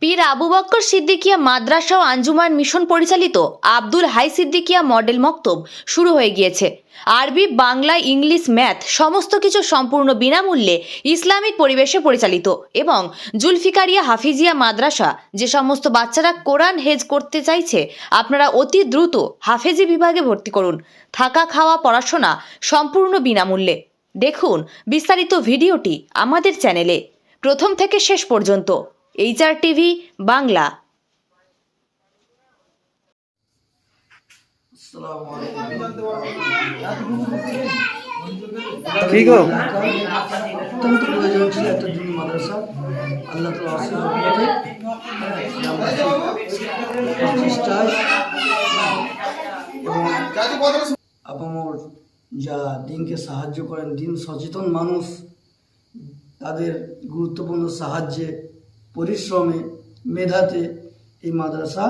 পীর আবু বক্কর সিদ্দিকিয়া মাদ্রাসা ও আঞ্জুমান মিশন পরিচালিত আব্দুল হাই সিদ্দিকিয়া মডেল মক্তব শুরু হয়ে গিয়েছে। আরবি, বাংলা, ইংলিশ, ম্যাথ সমস্ত কিছু সম্পূর্ণ বিনামূল্যে ইসলামিক পরিবেশে পরিচালিত এবং জুলফিকারিয়া হাফিজিয়া মাদ্রাসা যে সমস্ত বাচ্চারা কোরআন হেজ করতে চাইছে, আপনারা অতি দ্রুত হাফেজি বিভাগে ভর্তি করুন। থাকা, খাওয়া, পড়াশোনা সম্পূর্ণ বিনামূল্যে। দেখুন বিস্তারিত ভিডিওটি আমাদের চ্যানেলে। প্রথম থেকে শেষ পর্যন্ত। HR TV Bangla. কি গো? অত্যন্ত প্রয়োজন ছিল একটা দিন মাদ্রাসা আল্লাহ আশীর্বাদে প্রচেষ্টায় আপামর যা দিনকে সাহায্য করেন দিন সচেতন মানুষ তাদের গুরুত্বপূর্ণ সাহায্যে পরিশ্রমে, মেধাতে এই মাদ্রাসা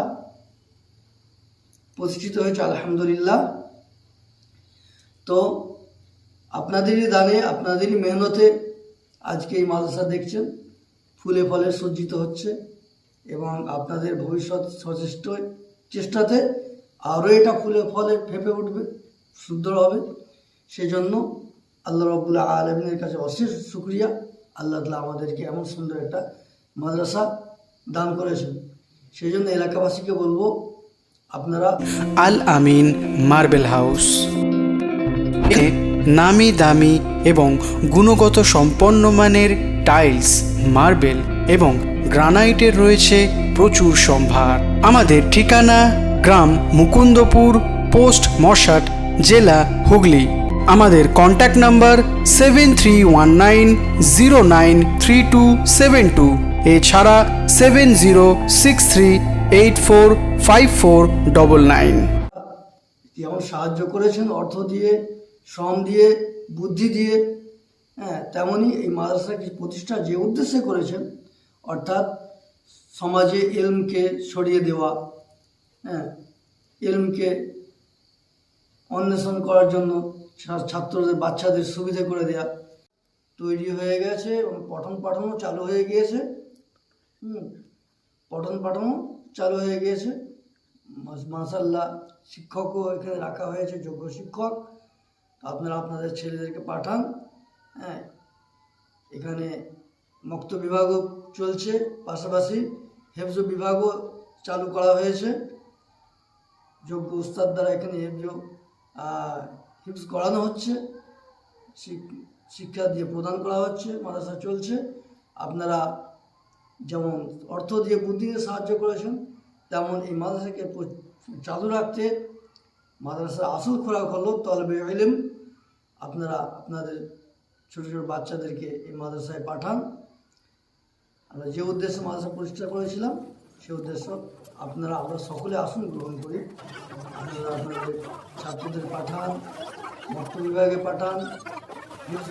প্রতিষ্ঠিত হয়েছে, আলহামদুলিল্লাহ। তো আপনাদেরই দানে, আপনাদেরই মেহনতে আজকে এই মাদ্রাসা দেখছেন, ফুলে ফলে সজ্জিত হচ্ছে এবং আপনাদের ভবিষ্যৎ সচেষ্ট চেষ্টাতে আরও এটা ফুলে ফলে ফেপে উঠবে, সুন্দর হবে। সেজন্য আল্লাহ রবুল্লাহ আলমিনের কাছে অশেষ শুক্রিয়া। আল্লাহ তালা আমাদেরকে এমন সুন্দর একটা মাদ্রাসা দান করেছেন। সেই জন্য এলাকাবাসীকে বলব, আপনারা আল আমিন মার্বেল হাউস। নামি দামি এবং গুণগত সম্পন্ন মানের টাইলস, মার্বেল এবং গ্রানাইটের রয়েছে প্রচুর সম্ভার। আমাদের ঠিকানা গ্রাম মুকুন্দপুর, পোস্ট মশাট, জেলা হুগলি। আমাদের contact number seven three one nine zero nine three two seven two. এছাড়া seven zero six three eight four five four double nine যেমন সাহায্য করেছেন, অর্থ দিয়ে, শ্রম দিয়ে, বুদ্ধি দিয়ে হ্যাঁ তেমনই এই মাদ্রাসাকে প্রতিষ্ঠা যে উদ্দেশ্যে করেছেন, অর্থাৎ সমাজে এলমকে ছড়িয়ে দেওয়া হ্যাঁ এলমকে অন্বেষণ করার জন্য ছাত্রদের, বাচ্চাদের সুবিধে করে দেওয়া তৈরি হয়ে গেছে এবং পঠন পাঠনও চালু হয়ে গিয়েছে। হুম, পঠন পাঠনও চালু হয়ে গিয়েছে। মাস- মাশাল্লাহ শিক্ষকও এখানে রাখা হয়েছে, যোগ্য শিক্ষক। আপনারা আপনাদের ছেলেদেরকে পাঠান হ্যাঁ। এখানে মুক্ত বিভাগও চলছে, পাশাপাশি হেফজ বিভাগও চালু করা হয়েছে। যোগ্য উস্তাদ দ্বারা এখানে হেফজ হিফজ করানো হচ্ছে। শিক্ষা দিয়ে প্রদান করা হচ্ছে, মাদ্রাসা চলছে। আপনারা যেমন অর্থ দিয়ে বুদ্ধি দিয়ে সাহায্য করেছেন, তেমন এই মাদ্রাসাকে চালু রাখতে মাদ্রাসার আসল খোরাক হলো তলবে ইলম। আপনারা, আপনাদের ছোটো ছোটো বাচ্চাদেরকে এই মাদ্রাসায় পাঠান। আমরা যে উদ্দেশ্যে মাদ্রাসা প্রতিষ্ঠা করেছিলাম, সে উদ্দেশ্য আপনারা, আমরা সকলে আসুন, গ্রহণ করি। আপনারা আপনাদের ছাত্রদের পাঠান মক্ত বিভাগে পাঠান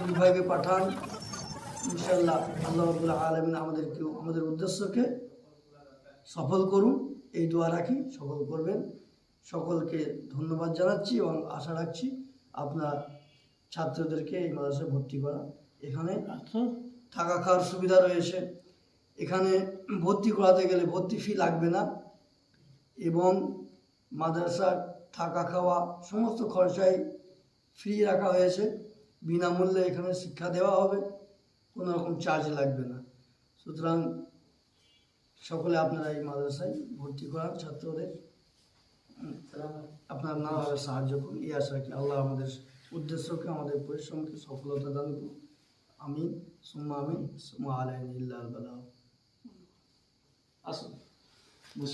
বিভাগে পাঠান। ইনশাল্লাহ আল্লাহ রবুল্লাহ আলমিন আমাদেরকেও আমাদের উদ্দেশ্যকে সফল করুন এই দোয়া রাখি সফল করবেন। সকলকে ধন্যবাদ জানাচ্ছি এবং আশা রাখছি আপনার ছাত্রদেরকে এই মাদ্রাসায় ভর্তি করা এখানে থাকা খাওয়ার সুবিধা রয়েছে। এখানে ভর্তি করাতে গেলে ভর্তি ফি লাগবে না এবং মাদ্রাসার থাকা খাওয়া সমস্ত খরচাই ফ্রি রাখা হয়েছে। বিনামূল্যে এখানে শিক্ষা দেওয়া হবে। কোনো রকম চার্জ লাগবে না। সুতরাং সকলে আপনারা এই মাদ্রাসায় ভর্তি করান, ছাত্রদের। আপনার নানাভাবে সাহায্য করুন। এই আশা রাখি আল্লাহ আমাদের উদ্দেশ্যকে, আমাদের পরিশ্রমকে সফলতা দান করুন আমিন। সুম্মা আমিন। সুম্মা আলাইন ইল্লাহ আসুন। বুঝ